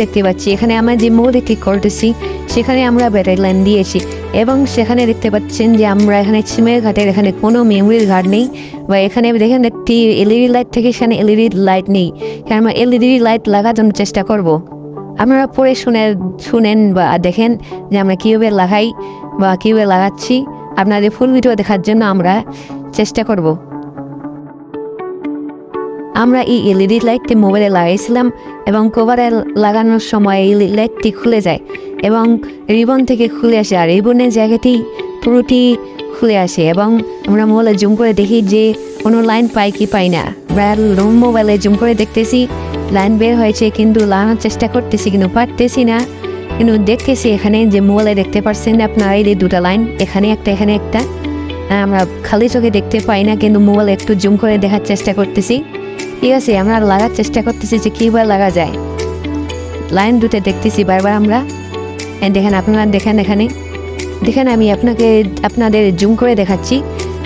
দেখতে পাচ্ছি, এখানে আমরা যে মোড়ে ক্লিক করতেছি, সেখানে আমরা ব্যাটারি লাইন দিয়েছি এবং সেখানে দেখতে পাচ্ছেন যে আমরা এখানে সিমের ঘাটের এখানে কোনো মেমোরির ঘাট নেই, বা এখানে দেখেন একটি এলইডি লাইট থেকে সেখানে এলইডি লাইট নেই। কারণ আমরা এলইডি লাইট লাগানোর চেষ্টা করব। আপনারা পরে শুনে, শুনেন বা দেখেন যে আমরা কীভাবে লাগাই বা কীভাবে লাগাচ্ছি। আপনাদের ফুল ভিডিও দেখার জন্য আমরা চেষ্টা করব। আমরা এই এলইডি লাইটটি মোবাইলে লাগাইছিলাম এবং কভারে লাগানোর সময় এই লাইটটি খুলে যায় এবং রিবন থেকে খুলে আসে। আর রিবনের জায়গাটি পুরোটি খুলে আসে এবং আমরা মোবাইলে জুম করে দেখি যে কোনো লাইন পাই কি পাই না। রুম মোবাইলে জুম করে দেখতেছি লাইন বের হয়েছে কিন্তু লাগানোর চেষ্টা করতেছি কিন্তু পারতেছি না। কিন্তু দেখতেছি এখানে যে মোবাইলে দেখতে পাচ্ছেন আপনারা, এই দুটা লাইন এখানে একটা এখানে একটা। আমরা খালি চোখে দেখতে পাই না, কিন্তু মোবাইলে একটু জুম করে দেখার চেষ্টা করতেছি। ঠিক আছে, আমরা লাগার চেষ্টা করতেছি যে কীভাবে লাগা যায়। লাইন দুটো দেখতেছি বারবার আমরা। দেখেন, আপনারা দেখেন এখানে। দেখেন, আমি আপনাকে, আপনাদের জুম করে দেখাচ্ছি।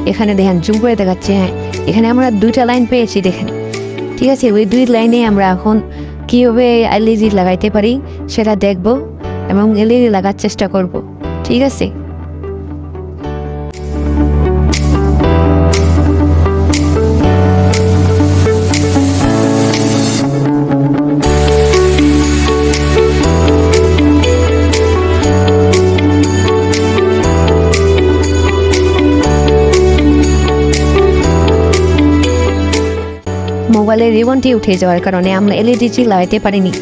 এখানে দেখেন, জুম করে দেখাচ্ছি হ্যাঁ। এখানে আমরা দুইটা লাইন পেয়েছি, দেখেন। ঠিক আছে, ওই দুই লাইনে আমরা এখন কীভাবে এলইডি লাগাইতে পারি সেটা দেখব এবং এলইডি লাগার চেষ্টা করব। ঠিক আছে? মোবাইলের রিবনটি উঠে যাওয়ার কারণে আমরা এলইডিটি লাগাইতে পারিনি।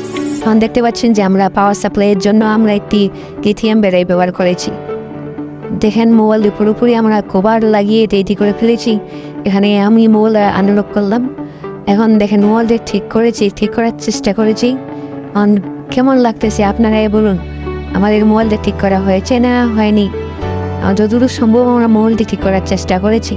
এখন দেখতে পাচ্ছেন যে আমরা পাওয়ার সাপ্লাইয়ের জন্য আমরা একটি লিথিয়াম ব্যাটারি ব্যবহার করেছি। দেখেন মোবাইল পুরোপুরি আমরা কভার লাগিয়ে রেডি করে ফেলেছি। এখানে আমি মোবাইল আনলক করলাম। এখন দেখেন মোবাইলটি ঠিক করেছি, ঠিক করার চেষ্টা করেছি। এখন কেমন লাগতেছে আপনারাই বলুন, আমাদের মোবাইলটা ঠিক করা হয়েছে না হয়নি? যতদূর সম্ভব আমরা মোবাইলটি ঠিক করার চেষ্টা করেছি।